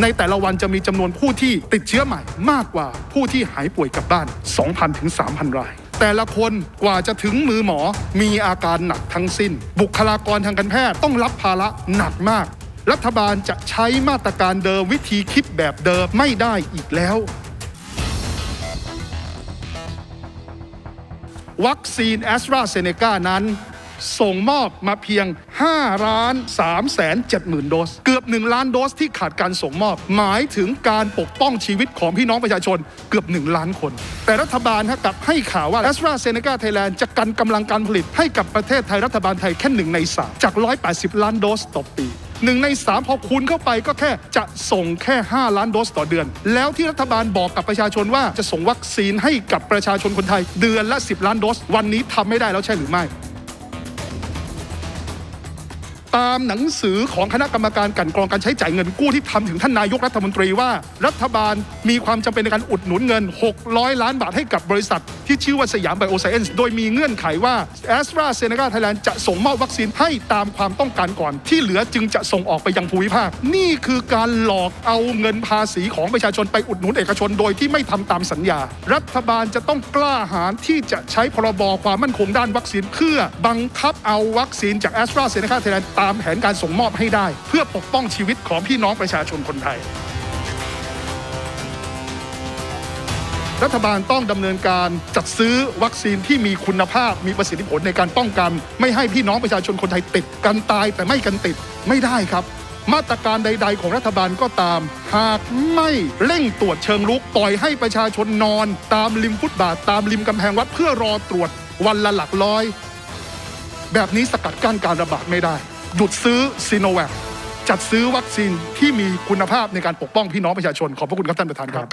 ในแต่ละวันจะมีจำนวนผู้ที่ติดเชื้อใหม่มากกว่าผู้ที่หายป่วยกลับบ้าน 2,000 ถึง 3,000 ราย แต่ละคนกว่าจะถึงมือหมอมีอาการหนักทั้งสิ้น บุคลากรทางการแพทย์ต้องรับภาระหนักมาก รัฐบาลจะใช้มาตรการเดิมวิธีคิดแบบเดิมไม่ได้อีกแล้ว วัคซีนแอสตราเซเนกานั้น ส่งมอบมาเพียง 5 ล้าน3แสน7หมื่นโดส เกือบ 1 ล้านโดสที่ขาดการส่งมอบ หมายถึงการปกป้องชีวิตของพี่น้องประชาชนเกือบ 1 ล้านคน แต่รัฐบาลฮะกลับให้ข่าวว่าแอสตราเซเนกาไทยแลนด์จะกันกำลังการผลิตให้กับประเทศไทยรัฐบาลไทยแค่หนึ่งในสามจาก 180 ล้านโดสต่อปีหนึ่งในสามพอคูณเข้าไปก็แค่จะส่งแค่ 5 ล้านโดสต่อเดือน แล้วที่รัฐบาลบอกกับประชาชนว่าจะส่งวัคซีนให้กับประชาชนคนไทย เดือนละ 10 ล้านโดส วันนี้ทำไม่ได้แล้วใช่หรือไม่ ตามหนังสือของคณะกรรมการกันกรองการใช้จ่ายเงินกู้ที่ทำถึงท่านนายกรัฐมนตรีว่า รัฐบาลมีความจำเป็นในการอุดหนุนเงิน 600 ล้านบาทให้กับบริษัท ที่ชื่อว่าสยามไบโอไซเอนซ์โดยมีเงื่อนไขว่าแอสตราเซเนกาไทยแลนด์จะส่งมอบวัคซีนให้ตามความต้องการก่อน ที่เหลือจึงจะส่งออกไปยังภูมิภาค นี่คือการหลอกเอาเงินภาษีของประชาชนไปอุดหนุนเอกชน โดยที่ไม่ทำตามสัญญา รัฐบาลจะต้องกล้าหาญที่จะใช้พรบความมั่นคงด้านวัคซีนเพื่อบังคับเอาวัคซีนจากแอสตราเซเนกาไทยแลนด์ตามแผนการส่งมอบให้ได้ เพื่อปกป้องชีวิตของพี่น้องประชาชนคนไทย รัฐบาลต้องดำเนินการจัดซื้อวัคซีนที่มีคุณภาพมีประสิทธิผลในการป้องกัน ไม่ให้พี่น้องประชาชนคนไทยติดกันตายแต่ไม่กันติดไม่ได้ครับมาตรการใด ๆ ของรัฐบาลก็ตาม หากไม่เร่งตรวจเชิงลุกปล่อยให้ประชาชนนอน ตามริมฟุตบาทตามริมกำแพงวัดเพื่อรอตรวจวันละหลักร้อย แบบนี้สกัดกั้นการระบาดไม่ได้ หยุดซื้อซีโนแวคจัดซื้อวัคซีนที่มีคุณภาพในการปกป้องพี่น้องประชาชน ขอบพระคุณครับท่านประธานครับ